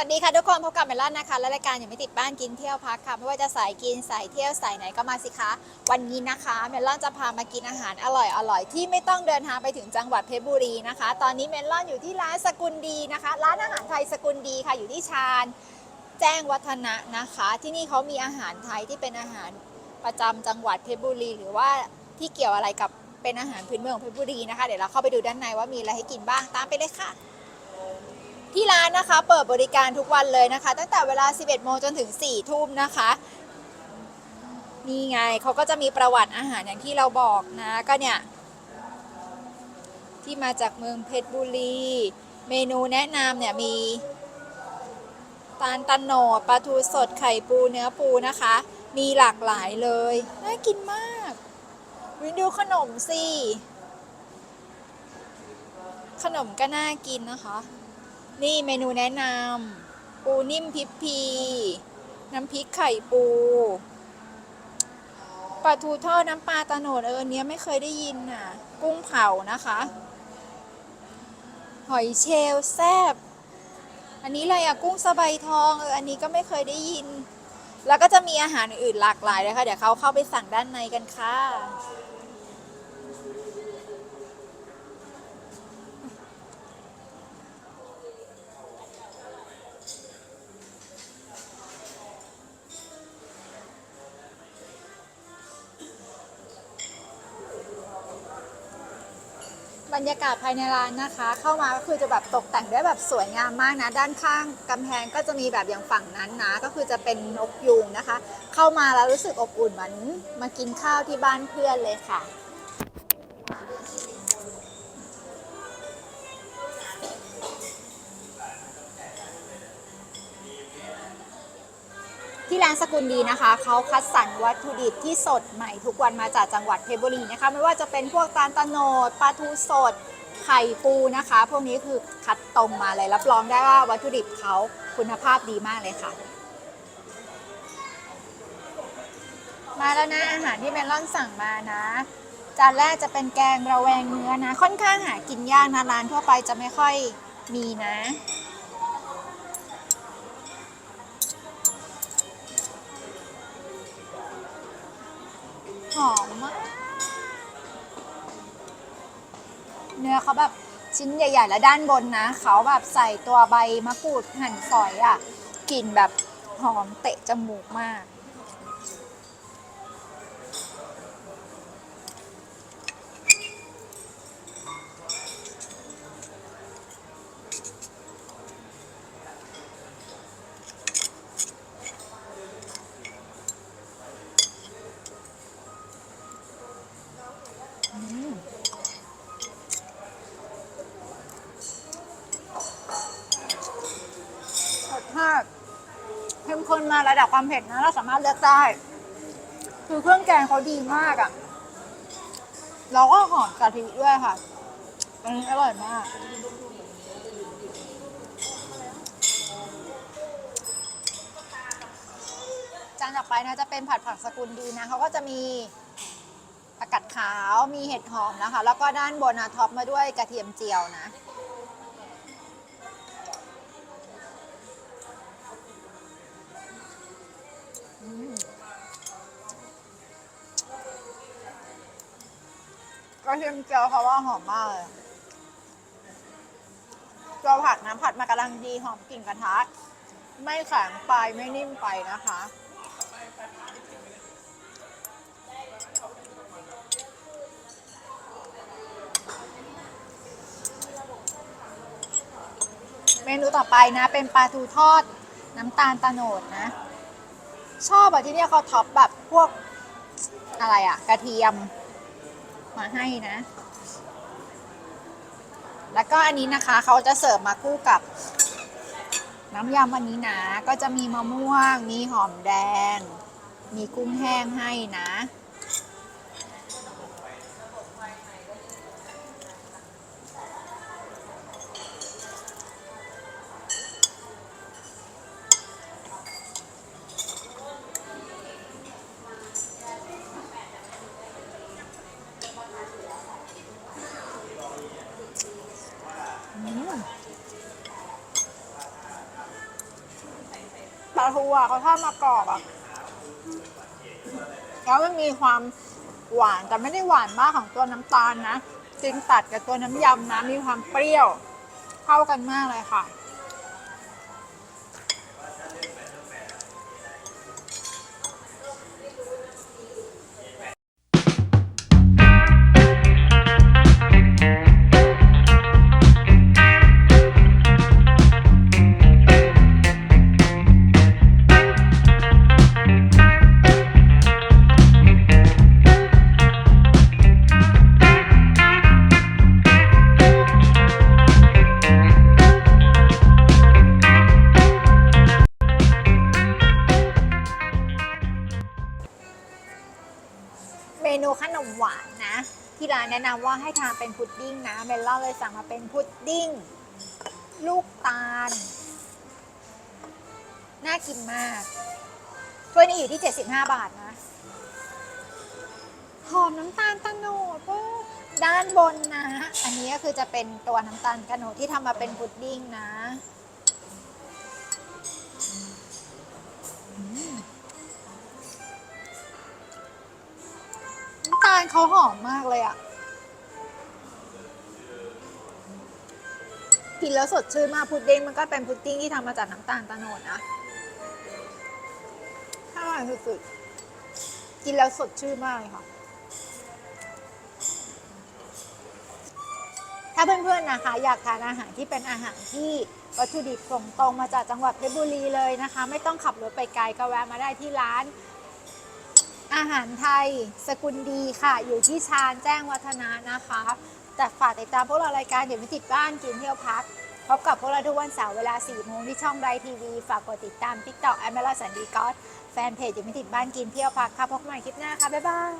สวัสดีค่ะทุกคนพบกับเมลอนนะคะ และรายการอย่าไม่ติดบ้านกินเที่ยวพักค่ะไม่ว่าจะสายกินสายเที่ยวสายไหนก็มาสิคะวันนี้นะคะเมลอนจะพามากินอาหารอร่อยอร่อยที่ไม่ต้องเดินทางไปถึงจังหวัดเพชรบุรีนะคะ ตอนนี้เมลอนอยู่ที่ร้านสกุลดีนะคะ ร้านอาหารไทยสกุลดีค่ะอยู่ที่ชาญแจ้งวัฒนะนะคะ ที่นี่เขามีอาหารไทยที่เป็นอาหารประจำจังหวัดเพชรบุรี หรือว่าที่เกี่ยวอะไรกับเป็นอาหารพื้นเมืองของเพชรบุรีนะคะเดี๋ยวเราเข้าไปดูด้านในว่ามีอะไรให้กินบ้างตามไปเลยค่ะานนะคะ เปิดบริการทุกวันเลยนะคะ ตั้งแต่เวลา 11 โมงจนถึง 4 ทุ่มนะคะ นี่ไงเขาก็จะมีประวัติอาหารอย่างที่เราบอกนะ ก็เนี่ย ที่มาจากเมืองเพชรบุรี เมนูแนะนำเนี่ยมีตาลตะโนดปลาทูสดไข่ปูเนื้อปูนะคะ มีหลากหลายเลย น่ากินมากวิดูขนมสิขนมก็น่ากินนะคะ นี่เมนูแนะนำปูนิ่มพริกพี น้ำพริกไข่ปูปลาทูทอดน้ำปลาตะโนดเออเนี้ยไม่เคยได้ยินน่ะ กุ้งเผานะคะ หอยเชลแซบอันนี้อะไรอะกุ้งสะใบทองเอออันนี้ก็ไม่เคยได้ยิน แล้วก็จะมีอาหารอื่นหลากหลายเลยค่ะ เดี๋ยวเขาเข้าไปสั่งด้านในกันค่ะ รรยากาศภายในร้านนะคะ เข้ามาก็คือจะแบบตกแต่งด้วยแบบสวยงามมากนะ ด้านข้างกำแพงก็จะมีแบบอย่างฝั่งนั้นนะ ก็คือจะเป็นนกยูงนะคะ เข้ามาแล้วรู้สึกอบอุ่นเหมือนมากินข้าวที่บ้านเพื่อนเลยค่ะ ที่ร้านสกุลดีนะคะเขาคัดสรรวัตถุดิบที่สดใหม่ทุกวันมาจากจังหวัดเพชรบุรีนะคะไม่ว่าจะเป็นพวกตาลตะโนดปลาทูสด ไข่ปูนะคะ พวกนี้คือคัดตรงมาเลยรับรองได้ว่าวัตถุดิบเขาคุณภาพดีมากเลยค่ะ มาแล้วนะอาหารที่เมลอนสั่งมานะจานแรกจะเป็นแกงระแวงเนื้อนะ ค่อนข้างหากินยากนะร้านทั่วไปจะไม่ค่อยมีนะ เนื้อเขาแบบชิ้นใหญ่ ๆ แล้วด้านบนนะ เขาแบบใส่ตัวใบมะกรูดหั่นฝอยอะ่ะกลิ่นแบบหอมเตะจมูกมากร ระดับความเผ็ดนะเราสามารถเลือกได้ คือเครื่องแกงเขาดีมากอะ่ะแล้วก็หอมกะทิด้วยค่ะอันนี้อร่อยมากจานต่อไปนะจะเป็นผัดผักสกุลดีนะเขาก็จะมีผักกัดขาวมีเห็ดหอมนะคะ แล้วก็ด้านบนนะท็อปมาด้วยกระเทียมเจียวนะ กระเทียมเจียวเขาว่าหอมมากเลยตัวผัดนะผัดมากำลังดีหอมกลิ่นกระทะ ไม่แข็งไปไม่นิ่มไปนะคะ เมนูต่อไปนะ เป็นปลาทูทอดน้ำตาลตะโนดนะ ชอบอะที่เนี่ยเขาท็อปแบบพวกอะไรอะกระเทียม มาให้นะ แล้วก็อันนี้นะคะเขาจะเสิร์ฟมาคู่กับน้ำยำอันนี้นะ ก็จะมีมะม่วง มีหอมแดง มีกุ้งแห้งให้นะ ทูอะเขาทอดมากรอบอะแล้วมันมีความหวานแต่ไม่ได้หวานมากของตัวน้ำตาลนะจึงตัดกับตัวน้ำยำนะมีความเปรี้ยว เข้ากันมากเลยค่ะ นูขนมหวานนะ ที่ร้านแนะนำว่าให้ทานเป็นพุดดิ้งนะเมลล่าเลยสั่งมาเป็นพุดดิ้ง ลูกตาล น่ากินมากถ้วยนี้อยู่ที่ 75 บาทนะหอมน้ำตาลตะโนดด้านบนนะ อันนี้ก็คือจะเป็นตัวน้ำตาลตะโนดที่ทำมาเป็นพุดดิ้งนะาลเขาหอมมากเลยอะกินแล้วสดชื่นมากพุดดิ้งมันก็เป็นพุดดิ้งที่ทำมาจากน้ำตาลตะโนดนะอร่อยสุดๆกินแล้วสดชื่นมากเลยค่ะ ถ้าเพื่อนๆนะคะ อยากทานอาหารที่เป็นอาหารที่วัตถุดิบส่งตรงมาจากจังหวัดเพชรบุรีเลยนะคะ ไม่ต้องขับรถไปไกลก็แวะมาได้ที่ร้าน อาหารไทยสกุลดีค่ะ อยู่ที่ชาญแจ้งวัฒนะนะคะ แต่ฝากติดตามพวกเรารายการเดี๋ยวไม่ติดบ้านกินเที่ยวพัก พบกับพวกเราทุกวันเสาร์เวลา4โมงที่ช่องไรทีวีฝากกดติดตาม TikTok แอมเบลสันดีกอสแฟนเพจเดี๋ยวไม่ติดบ้านกินเที่ยวพักค่ะพบกันใหม่คลิปหน้าค่ะ บ๊ายบาย